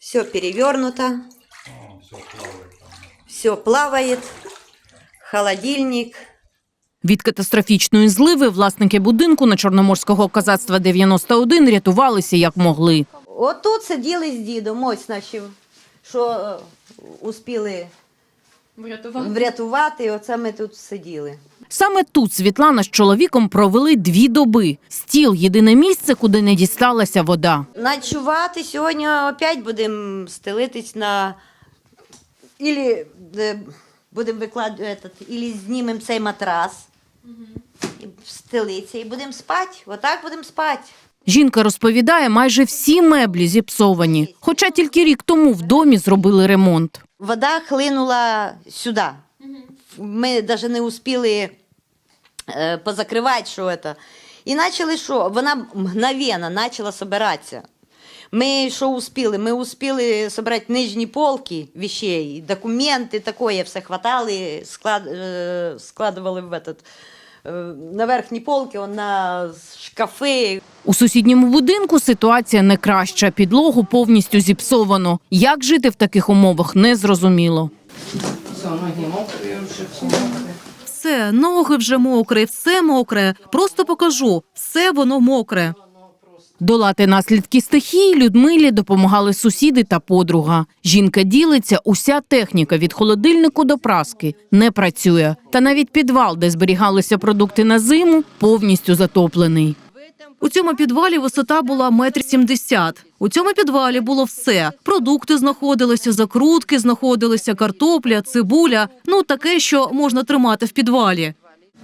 Все перевернуто, все плавает все плавает. Холодильник. Від катастрофічної зливи власники будинку на Чорноморського козацтва 91 рятувалися як могли. Отут сиділи з дідом, ось наші, що е, успіли врятувати, оце ми тут сиділи. Саме тут Світлана з чоловіком провели дві доби. Стіл єдине місце, куди не дісталася вода. Ночувати сьогодні опять будемо стелитись на. Ілі е, будемо викладати, ілі знімемо цей матрас, і стелиться, і будемо спати. Отак будемо спати. Жінка розповідає, майже всі меблі зіпсовані, хоча тільки рік тому в домі зробили ремонт. Вода хлинула сюди. Ми навіть не успіли е, позакривати, що це. І почали що? Вона мгновенно почала збиратися. Ми що успіли? Ми успіли зібрати нижні полки вещей, документи, такое все хватали, склад, складували в этот, е, на верхні полки, на шкафи, У сусідньому будинку ситуація не краща. Підлогу повністю зіпсовано. Як жити в таких умовах, незрозуміло. Все, ноги вже мокрі, все мокре. Просто покажу, все воно мокре. Долати наслідки стихії Людмилі допомагали сусіди та подруга. Жінка ділиться, уся техніка від холодильнику до праски не працює. Та навіть підвал, де зберігалися продукти на зиму, повністю затоплений. У цьому підвалі висота була метр сімдесят. У цьому підвалі було все. Продукти знаходилися, закрутки знаходилися, картопля, цибуля. Ну таке, що можна тримати в підвалі.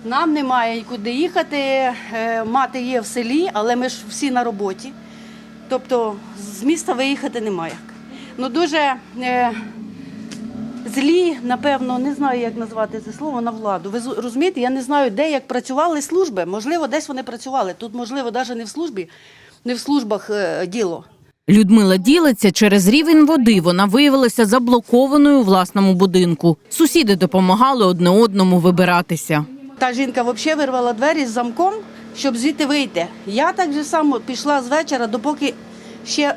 Нам немає куди їхати. Е, Мати є в селі, але ми ж всі на роботі. Тобто з міста виїхати немає. Ну дуже е, злі, напевно, не знаю, як назвати це слово на владу. Ви зу- розумієте, я не знаю, де як працювали служби. Можливо, десь вони працювали. Тут, можливо, навіть не в службі, не в службах е, діло. Людмила ділиться через рівень води. Вона виявилася заблокованою у власному будинку. Сусіди допомагали одне одному вибиратися. Та жінка взагалі вирвала двері з замком, щоб звідти вийти. Я так же само пішла з вечора, допоки ще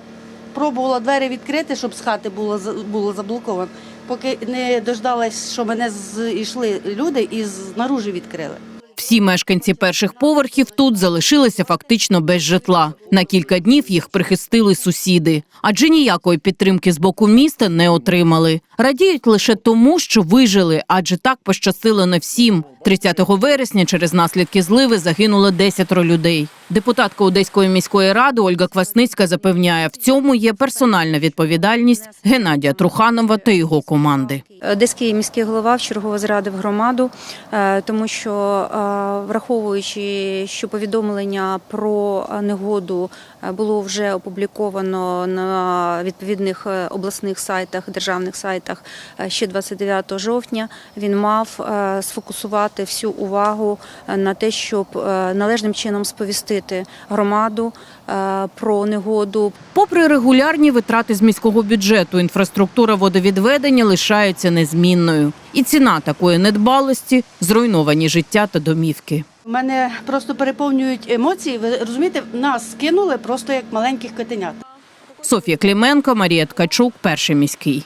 пробувала двері відкрити, щоб з хати було, було заблоковано, поки не дождалась, що мене зійшли люди і знаружи відкрили. Всі мешканці перших поверхів тут залишилися фактично без житла. На кілька днів їх прихистили сусіди, адже ніякої підтримки з боку міста не отримали. Радіють лише тому, що вижили, адже так пощастило не всім. 30 вересня через наслідки зливи загинуло 10 людей. Депутатка Одеської міської ради Ольга Квасницька запевняє, в цьому є персональна відповідальність Геннадія Труханова та його команди. Одеський міський голова вчергово зрадив громаду, е, тому що е, враховуючи, що повідомлення про негоду е, було вже опубліковано на відповідних обласних сайтах, державних сайтах ще 29 жовтня, він мав сфокусувати всю увагу на те, щоб належним чином сповістити громаду е, про негоду, Попри регулярні витрати з міського бюджету, інфраструктура водовідведення лишається незмінною. І ціна такої недбалості зруйновані життя та домівки. Мене просто переповнюють емоції. Ви розумієте, нас скинули просто як маленьких котенят. Софія Кліменко, Марія Ткачук, перший міський.